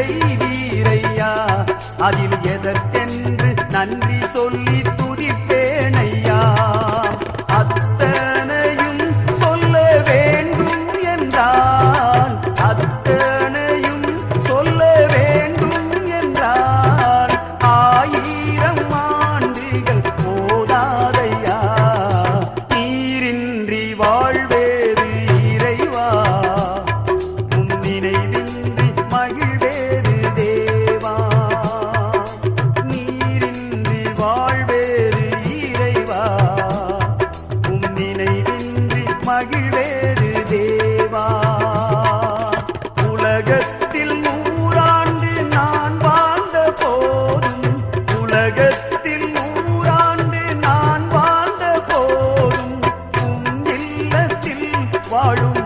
செய்தீரையா? அதில் எதற்கென்று நன்றி சொல்லி உலகத்தில் நூறாண்டு நான் வாழ்ந்த போதும். உலகத்தில் நூறாண்டு நான் வாழ்ந்த போதும். உன் இல்லத்தில் வாழும்